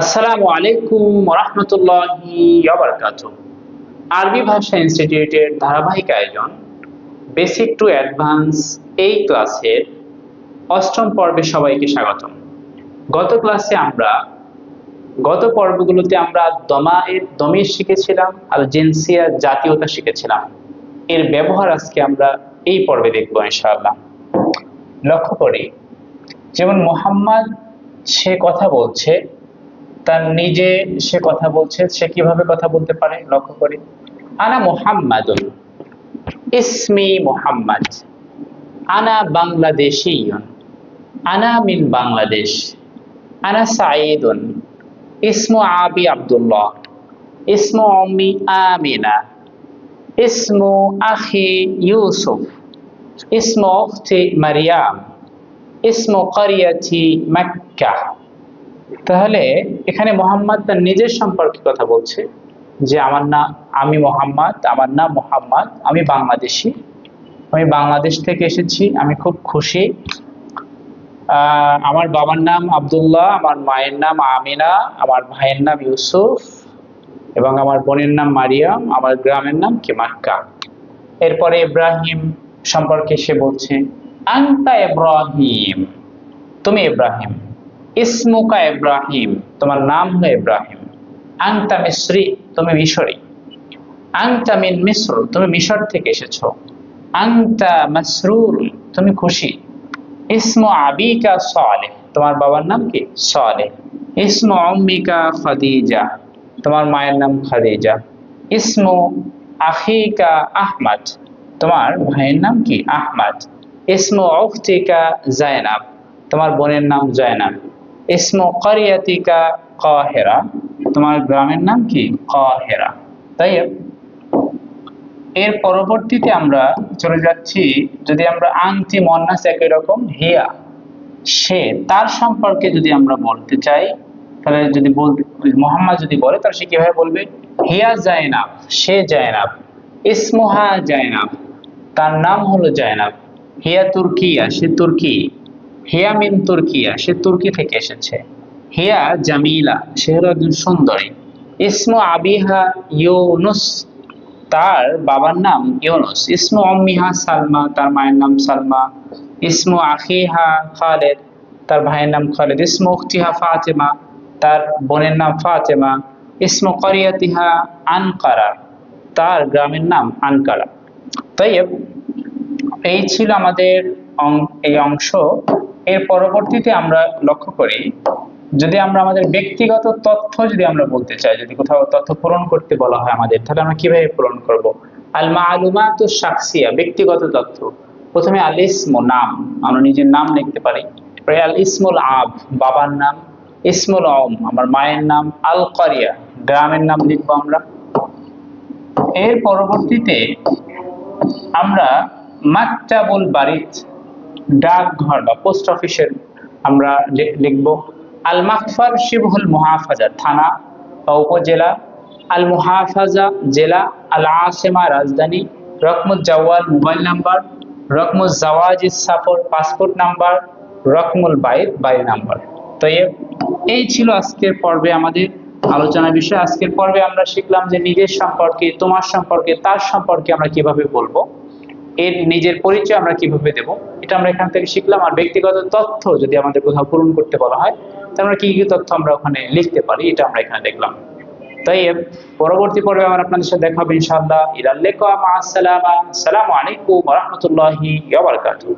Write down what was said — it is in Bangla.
আসসালামু আলাইকুম রহমতুল্লাহি আরবি ভাষা ইনস্টিটিউটের ধারাবাহিক আয়োজন বেসিক টু অ্যাডভান্স এই ক্লাসের অষ্টম পর্বে সবাইকে স্বাগতম। গত ক্লাসে আমরা, গত পর্বগুলোতে আমরা দমায়ের দমির শিখেছিলাম আর জিনসিয়া জাতীয়তা শিখেছিলাম। এর ব্যবহার আজকে আমরা এই পর্বে দেখব ইনশাআল্লাহ। লক্ষ্য করি, যেমন মোহাম্মদ সে কথা বলছে তার নিজে সে কথা বলছে, সে কীভাবে কথা বলতে পারে লক্ষ্য করি। আনা মোহাম্মদুন, ইসমি মোহাম্মদ, আনা বাংলাদেশিয়ন, আনা মিন বাংলাদেশ, আনা সাঈদুন, ইসমু আবি আব্দুল্লাহ, ইসমু অম্মি আমিনা, ইসমু আখি ইউসুফ, ইসমু অখতি মারিয়াম, ইসমু করিয়াতি মক্কা। তাহলে এখানে মোহাম্মদ তার নিজের সম্পর্কে কথা বলছে, যে আমার নাম আমি মোহাম্মদ, আমার নাম মোহাম্মদ, আমি বাংলাদেশি, আমি বাংলাদেশ থেকে এসেছি, আমি খুব খুশি। আমার বাবার নাম আবদুল্লাহ, আমার মায়ের নাম আমিনা, আমার ভাইয়ের নাম ইউসুফ, এবং আমার বোনের নাম মারিয়াম, আমার গ্রামের নাম কিমাক্কা এরপরে ইব্রাহিম সম্পর্কে সে বলছে, আন্তা ইব্রাহিম, তুমি ইব্রাহিম। ইসমুকা ইব্রাহিম, তোমার নাম হলো ইব্রাহিম। আংতা মিশ্রি তুমি মিশরি। আংতা মিন মিশ্র তুমি মিশর থেকে এসেছ। আংতা মাসরুর, তুমি খুশি। ইসমু আবিকা সালে তোমার বাবার নাম কি? সালে ইসমু অম্মিকা খাদিজা, তোমার মায়ের নাম খাদিজা। ইসমু আখিকা আহমদ, তোমার ভাইয়ের নাম কি? আহমদ। ইসমু অফতিকা জায়নাব তোমার বোনের নাম জায়নাব ইসমু করিয়াতিকা কহেরা। তোমার গ্রামের নাম কি? কহেরা। তাই এর পরবর্তীতে আমরা চলে যাচ্ছি, যদি আমরা আংটি মন্নাস একই রকম, হিয়া, সে, তার সম্পর্কে যদি আমরা বলতে চাই, তাহলে যদি মোহাম্মদ যদি বলে, তাহলে সে কীভাবে বলবে? হিয়া জায়নাব, সে জায়নাব, ইসমুহা জায়নাব, তার নাম হলো জায়নাব। হিয়া তুর্কিয়া, সে তুর্কি। হিয়া মিন তুর্কিয়া, সে তুর্কি থেকে এসেছে। হিয়া জামিলা, সে হলো একজন সুন্দরী। ইসমু আবিহা ইউনুস, তার বাবার নাম ইউনুস। ইসমু অম্মিহা সালমা, তার মায়ের নাম সালমা। ইসমু আখিহা খালেদ, তার ভাইয়ের নাম খালেদ। ইসমু উখতিহা ফাতেমা, তার বোনের নাম ফাতেমা। ইসমু করিয়াতিহা আনকারা, তার গ্রামের নাম আনকারা। তাই এই ছিল আমাদের এই অংশ। এর পরবর্তীতে আমরা লক্ষ্য করি, যদি আমরা আমাদের ব্যক্তিগত তথ্য যদি আমরা বলতে চাই, যদি কোথাও তথ্য পূরণ করতে বলা হয় আমাদের, তাহলে আমরা কীভাবে পূরণ করব? আল মালুমাত শাকসিয়া ব্যক্তিগত তথ্য। প্রথমে আল ইসম নাম, আমরা নিজের নাম লিখতে পারি। আল ইসমুল আব, বাবার নাম। ইসমুল অম আমার মায়ের নাম। আল করিয়া গ্রামের নাম লিখব আমরা। এর পরবর্তীতে আমরা মাকটাবুল বাড়িত ডাকঘর বা পোস্ট অফিসের আমরা লিখব আল মাকফার শিবহুল মুহাফাজা থানা বা উপজেলা আল মুহাফাজা জেলা আল আসেমা রাজধানী রকমুল জাওয়াল মোবাইল নাম্বার রকমুল জাওয়াজ সাফর পাসপোর্ট নাম্বার, রকমুল বাইর বাড়ি নাম্বার। তো এই ছিল আজকের পর্বে আমাদের আলোচনা বিষয়। আজকের পর্বে আমরা শিখলাম যে নিজের সম্পর্কে, তোমার সম্পর্কে, তার সম্পর্কে আমরা কীভাবে বলব। এর নিজের পরিচয় আমরা কীভাবে দেব? এটা আমরা এখান থেকে শিখলাম। আর ব্যক্তিগত তথ্য যদি আমাদের কোথাও পূরণ করতে বলা হয়, তাহলে আমরা কি কি তথ্য আমরা ওখানে লিখতে পারি, এটা আমরা এখানে দেখলাম। তাই পরবর্তী পর্বে আমার আপনাদের সাথে দেখা হবে ইনশাআল্লাহ। ইলাল্লাহ মা আসসালামা আসসালামু আলাইকুম ওয়া রাহমাতুল্লাহি ওয়া বারাকাতুহু।